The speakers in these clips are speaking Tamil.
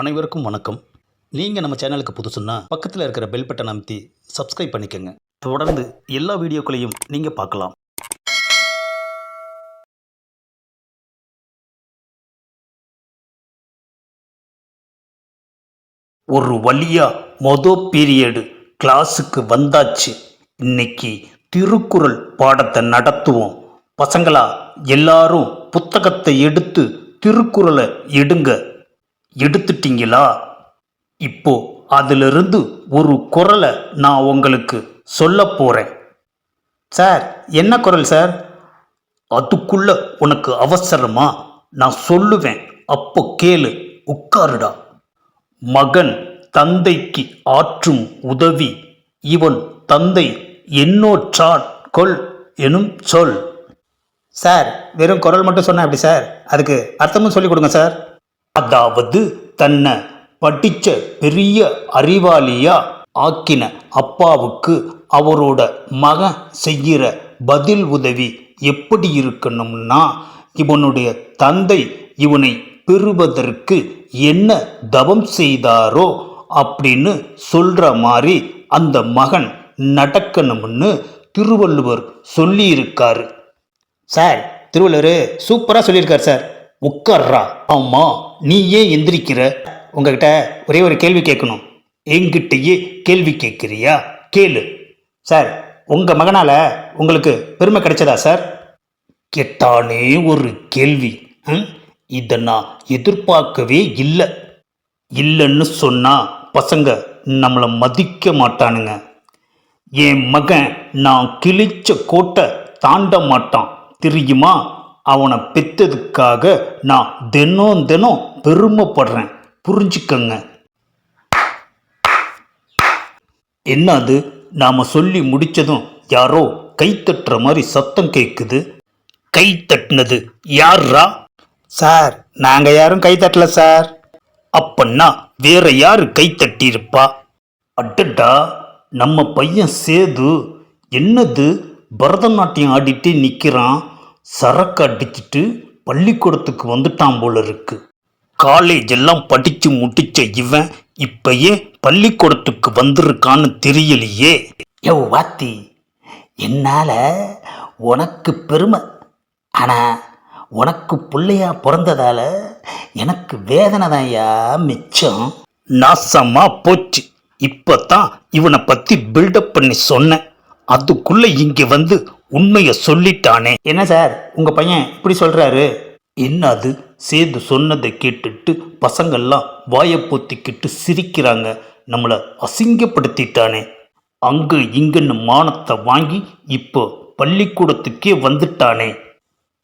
அனைவருக்கும் வணக்கம். நீங்கள் நம்ம சேனலுக்கு புதுசுன்னா பக்கத்தில் இருக்கிற பெல் பட்டன் அமைத்தி சப்ஸ்கிரைப் பண்ணிக்கோங்க. தொடர்ந்து எல்லா வீடியோக்களையும் நீங்கள் பார்க்கலாம். ஒரு வழியா மொத பீரியடு கிளாஸுக்கு வந்தாச்சு. இன்னைக்கு திருக்குறள் பாடத்தை நடத்துவோம். பசங்களா எல்லாரும் புத்தகத்தை எடுத்து திருக்குறளை எடுங்க. எடுத்துட்டீங்களா? இப்போ அதிலிருந்து ஒரு குரலை நான் உங்களுக்கு சொல்ல போகிறேன் சார் என்ன குரல் சார்? அதுக்குள்ள உனக்கு அவசரமா நான் சொல்லுவேன். அப்போ கேளு உட்காருடா. மகன் தந்தைக்கு ஆற்றும் உதவி இவன் தந்தை என்னோற்றான் கொள் எனும் சொல். சார் வெறும் குரல் மட்டும் சொன்னா அப்படி சார்? அதுக்கு அர்த்தமும் சொல்லிக் கொடுங்க சார். அதாவது தன்னை படிச்ச பெரிய அறிவாளியா ஆக்கின அப்பாவுக்கு அவரோட மகன் செய்கிற பதில் உதவி எப்படி இருக்கணும்னா இவனுடைய தந்தை இவனை பெறுவதற்கு என்ன தவம் செய்தாரோ அப்படின்னு சொல்ற மாதிரி அந்த மகன் நடக்கணும்னு திருவள்ளுவர் சொல்லியிருக்காரு. சார் திருவள்ளுவர் சூப்பராக சொல்லியிருக்கார் சார். உட்கார்றா. ஆமா நீ ஏன் எந்திரிக்கிற. உங்ககிட்ட ஒரே ஒரு கேள்வி கேட்கணும். என்கிட்டயே கேள்வி கேட்குறியா? கேளு. சார் உங்கள் மகனால் உங்களுக்கு பெருமை கிடைச்சதா சார்? கேட்டானே ஒரு கேள்வி. ம்? இதை நான் எதிர்பார்க்கவே இல்லை. இல்லைன்னு சொன்னால் பசங்க நம்மளை மதிக்க மாட்டானுங்க. என் மகன் நான் கிழிச்ச கோட்டை தாண்ட மாட்டான். தெரியுமா? அவனை பெத்ததுக்காக நான் தினம் தினம் பெருமைப்படுறேன். புரிஞ்சுக்கங்க. என்ன அது நாம சொல்லி முடிச்சதும் யாரோ கை தட்டுற மாதிரி சத்தம் கேட்குது கை தட்டுனது யார்ரா? சார் நாங்க யாரும் கை தட்டல சார். அப்பன்னா வேற யாரு கை தட்டியிருப்பா? அடடா நம்ம பையன் சேது. என்னது? பரதநாட்டியம் ஆடிட்டே நிற்கிறான் சரக்கு அடிச்சிட்டு பள்ளிக்கூடத்துக்கு வந்துட்டான் போல இருக்கு. காலேஜ் எல்லாம் படிச்சு முடிச்ச இவன் இப்பயே பள்ளிக்கூடத்துக்கு வந்திருக்கான்னு தெரியலையே. யோ வாத்தி என்னால உனக்கு பெருமை. ஆனா உனக்கு பிள்ளையா பிறந்ததால எனக்கு வேதனை தான்யா மிச்சம். நாசமா போச்சு. இப்பதான் இவனை பத்தி பில்டப் பண்ணி சொன்னேன். அதுக்குள்ள இங்கே வந்து உண்மையை சொல்லிட்டானே. என்ன சார்? உங்க பையன் இப்படி சொல்றாரு. என்ன அது சேது சொன்னதை கேட்டுட்டு பசங்கள்லாம் வாயை பொத்திக்கிட்டு சிரிக்கிறாங்க. நம்மளை அசிங்கப்படுத்திட்டானே. அங்க இங்கன்னு மானத்தை வாங்கி இப்போ பள்ளிக்கூடத்துக்கே வந்துட்டானே.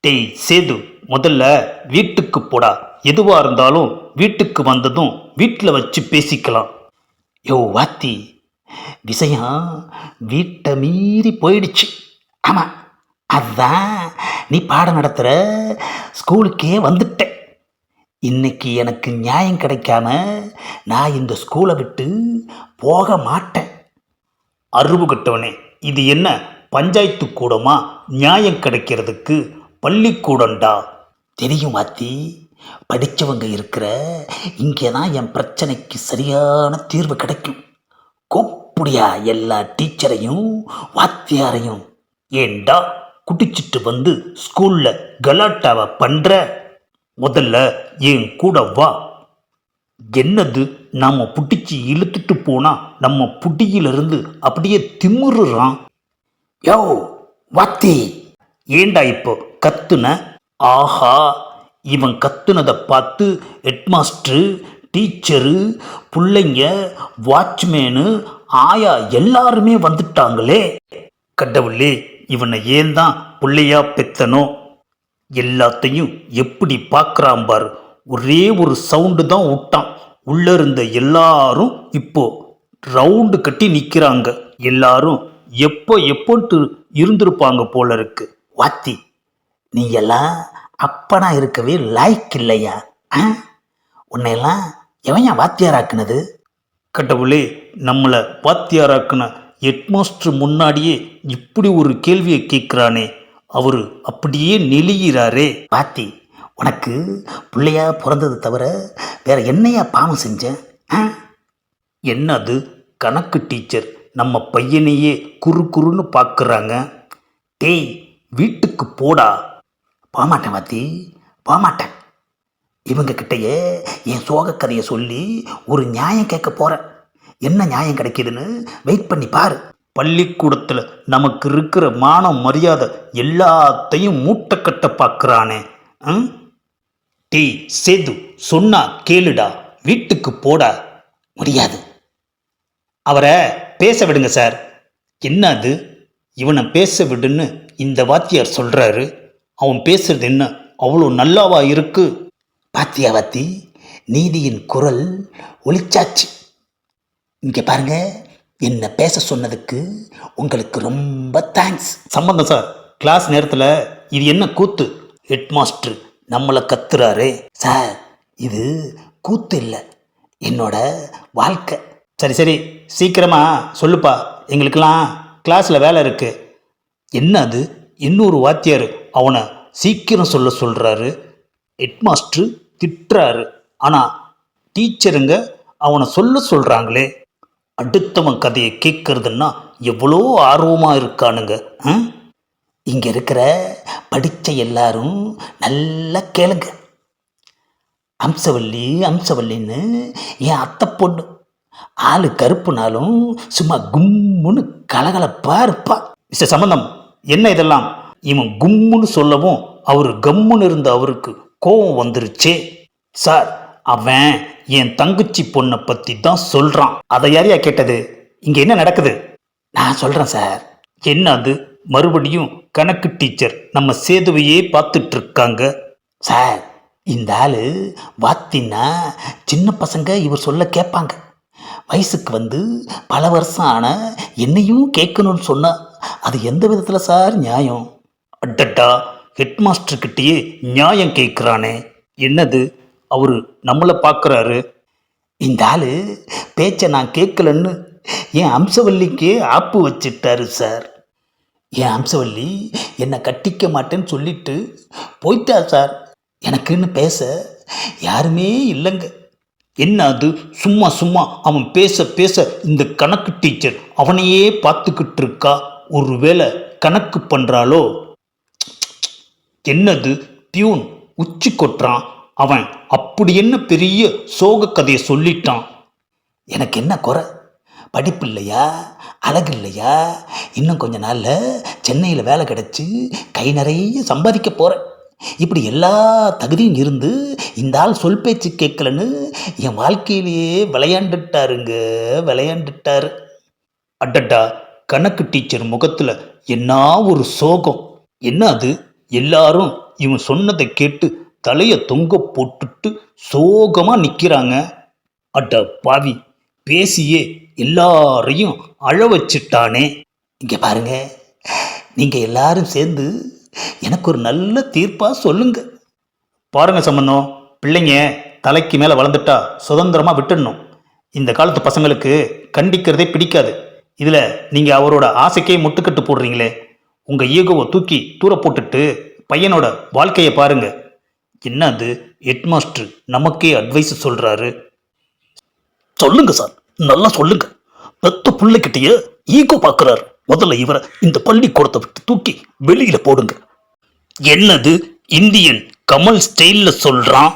டேய் சேது முதல்ல வீட்டுக்கு போடா. எதுவா இருந்தாலும் வீட்டுக்கு வந்ததும் வீட்டில் வச்சு பேசிக்கலாம். யோ வாத்தி விஷயம் வீட்டை மீறி போயிடுச்சு. ஆமாம் அதான் நீ பாடம் நடத்துகிற ஸ்கூலுக்கே வந்துட்டேன். இன்னைக்கு எனக்கு நியாயம் கிடைக்காம நான் இந்த ஸ்கூலை விட்டு போக மாட்டேன். அருவு கட்டவனே இது என்ன? பஞ்சாயத்து கூடமா? நியாயம் கிடைக்கிறதுக்கு பள்ளிக்கூடம்டா. தெரியும் அத்தி படித்தவங்க இருக்கிற இங்கே தான் என் பிரச்சனைக்கு சரியான தீர்வு கிடைக்கும். கூப்பிடியா எல்லா டீச்சரையும் வாத்தியாரையும் ஏண்டா குடிச்சிட்டு வந்து ஸ்கூல்ல கலாட்டாவை பண்ற? முதல்ல என் கூட வா. என்னது நாம புட்டிச்சு இழுத்துட்டு போனா நம்ம புட்டியிலிருந்து அப்படியே திமுறுறான் யோ வாத்தி. ஏண்டா இப்போ கத்துன? ஆஹா இவன் கத்துனதை பார்த்து ஹெட்மாஸ்டரு டீச்சரு பிள்ளைங்க வாட்ச்மேனு ஆயா எல்லாருமே வந்துட்டாங்களே. கடவுளே இவனை ஏன் தான் பிள்ளையா பெத்தனோ? எல்லாத்தையும் எப்படி பார்க்குறான் பாரு. ஒரே ஒரு சவுண்டு தான் விட்டான் உள்ள இருந்த எல்லாரும் இப்போ ரவுண்டு கட்டி நிற்கிறாங்க எல்லாரும் எப்போ எப்போன்ட்டு இருந்திருப்பாங்க போல இருக்கு. வாத்தி நீ எல்லாம் அப்பனா இருக்கவே லாய்க் இல்லையா? ஆ? உன்னையெல்லாம் எவன் வாத்தியாராக்குனது? கடவுளே நம்மளை வாத்தியாராக்குன ஹெட்மாஸ்டர் முன்னாடியே இப்படி ஒரு கேள்வியை கேட்குறானே. அவரு அப்படியே நெளிகிறாரே பாத்தி உனக்கு பிள்ளையா பிறந்தது தவிர வேற என்னையா பாவம் செஞ்சேன் என்ன அது கணக்கு டீச்சர் நம்ம பையனையே குறு குறுன்னு பார்க்குறாங்க டேய் வீட்டுக்கு போடா. போகமாட்டேன் வாத்தி போகமாட்டேன் இவங்க கிட்டயே என் சோக கதையை சொல்லி ஒரு நியாயம் கேட்க போகிறேன் என்ன நியாயம் கிடைக்கிதுன்னு வெயிட் பண்ணி பாரு. பள்ளிக்கூடத்தில் நமக்கு இருக்கிற மானம் மரியாதை எல்லாத்தையும் மூட்டை கட்ட பார்க்குறானே ம்? சேது சொன்னா கேளுடா. வீட்டுக்கு போடா. முடியாது. அவரை பேச விடுங்க சார். என்ன அது இவனை பேச விடுன்னு இந்த வாத்தியார் சொல்கிறாரு அவன் பேசுறது என்ன? அவ்வளோ நல்லாவா இருக்கு? பாத்தியா வாத்தி நீதியின் குரல் ஒளிச்சாச்சு இங்கே பாருங்க என்ன பேச சொன்னதுக்கு உங்களுக்கு ரொம்ப தேங்க்ஸ் சம்பந்தம் சார் கிளாஸ் நேரத்தில் இது என்ன கூத்து? ஹெட் மாஸ்டர் நம்மளை கத்துறாரு. சார் இது கூத்து இல்லை. என்னோட வாழ்க்கை. சரி சரி. சீக்கிரமா சொல்லுப்பா. எங்களுக்கெல்லாம் கிளாஸில் வேலை இருக்கு. என்ன அது? இன்னொரு வாத்தியார் அவனை சீக்கிரம் சொல்ல சொல்கிறாரு ஹெட்மாஸ்டர் திட்டுறாரு. ஆனால் டீச்சருங்க அவனை சொல்ல சொல்கிறாங்களே அடுத்தவன் கதையை கேட்கறதுன்னா எவ்வளோ ஆர்வமாக இருக்கானுங்க இங்கே இருக்கிற படித்த எல்லாரும் நல்லா கேளுங்க. அம்சவல்லி அம்சவல்லின்னு என் அத்தை பொண்ணு. ஆள் கருப்புனாலும் சும்மா கும்முன்னு கலகலப்பா இருப்பா. மிஸ்டர் சம்பந்தம் என்ன இதெல்லாம்? இவன் கும்முன்னு சொல்லவும் அவர் கம்முன்னு இருந்த அவருக்கு கோபம் வந்துருச்சே. சார் அவன் என் தங்கச்சி பொண்ணை பற்றி தான் சொல்கிறான் அதை யாரையா கேட்டது? இங்கே என்ன நடக்குது? நான் சொல்கிறேன் சார். என்ன அது? மறுபடியும் கணக்கு டீச்சர் நம்ம சேதுவையே பார்த்துட்டு இருக்காங்க சார் இந்த ஆளு வாத்தின்னா சின்ன பசங்க இவர் சொல்ல கேட்பாங்க. வயசுக்கு வந்து பல வருஷம் ஆன என்னையும் கேட்கணும்னு சொன்னா அது எந்த விதத்தில் சார் நியாயம்? அட்டட்டா ஹெட் மாஸ்டர்கிட்டயே நியாயம் கேட்குறானே. என்னது? அவரு நம்மளை பார்க்குறாரு இந்த ஆள் பேச்சை நான் கேட்கலன்னு என் அம்சவல்லிக்கு ஆப்பு வச்சிட்டாரு சார். என் அம்சவல்லி என்னை கட்டிக்க மாட்டேன்னு சொல்லிட்டு போயிட்டா சார். எனக்குன்னு பேச யாருமே இல்லைங்க. என்ன அது? சும்மா சும்மா அவன் பேச பேச இந்த கணக்கு டீச்சர் அவனையே பார்த்துக்கிட்டு இருக்கா? ஒருவேளை கணக்கு பண்ணுறாளோ என்னது? பியூன் உச்சி கொட்டுறான். அவன் அப்படி என்ன பெரிய சோக கதையை சொல்லிட்டான்? எனக்கு என்ன குறை? படிப்பு இல்லையா? அழகு இல்லையா? இன்னும் கொஞ்ச நாளில் சென்னையில் வேலை கிடச்சி கை நிறைய சம்பாதிக்க போகிறேன் இப்படி எல்லா தகுதியும் இருந்து இந்த ஆள் சொல் பேச்சு கேட்கலன்னு என் வாழ்க்கையிலேயே விளையாண்டுட்டாருங்க விளையாண்டுட்டாரு. அடடா கணக்கு டீச்சர் முகத்தில் என்ன ஒரு சோகம்? என்ன அது? எல்லாரும் இவன் சொன்னதை கேட்டு தலையை தொங்க போட்டுட்டு சோகமாக நிற்கிறாங்க அட பாவி பேசியே எல்லாரையும் அழ வச்சிட்டானே. இங்கே பாருங்க நீங்கள் எல்லாரும் சேர்ந்து எனக்கு ஒரு நல்ல தீர்ப்பாக சொல்லுங்க. பாருங்க சம்பந்தம் பிள்ளைங்க தலைக்கு மேலே வளர்ந்துட்டா சுதந்திரமாக விட்டுடணும். இந்த காலத்து பசங்களுக்கு கண்டிக்கிறதே பிடிக்காது. இதில் நீங்கள் அவரோட ஆசைக்கே முட்டுக்கட்டு போடுறீங்களே. உங்கள் ஈகோவை தூக்கி தூர போட்டுட்டு பையனோட வாழ்க்கையை பாருங்கள் என்னது ஹெட்மாஸ்டர் நமக்கே அட்வைஸ் சொல்கிறாரு சொல்லுங்க சார் நல்லா சொல்லுங்க. பெத்த பிள்ளைகிட்டயே ஈகோ பார்க்குறாரு முதல்ல இவரை இந்த பள்ளிக்கூடத்தை விட்டு தூக்கி வெளியில போடுங்க. என்னது இந்தியன் கமல் ஸ்டைலில் சொல்றான்?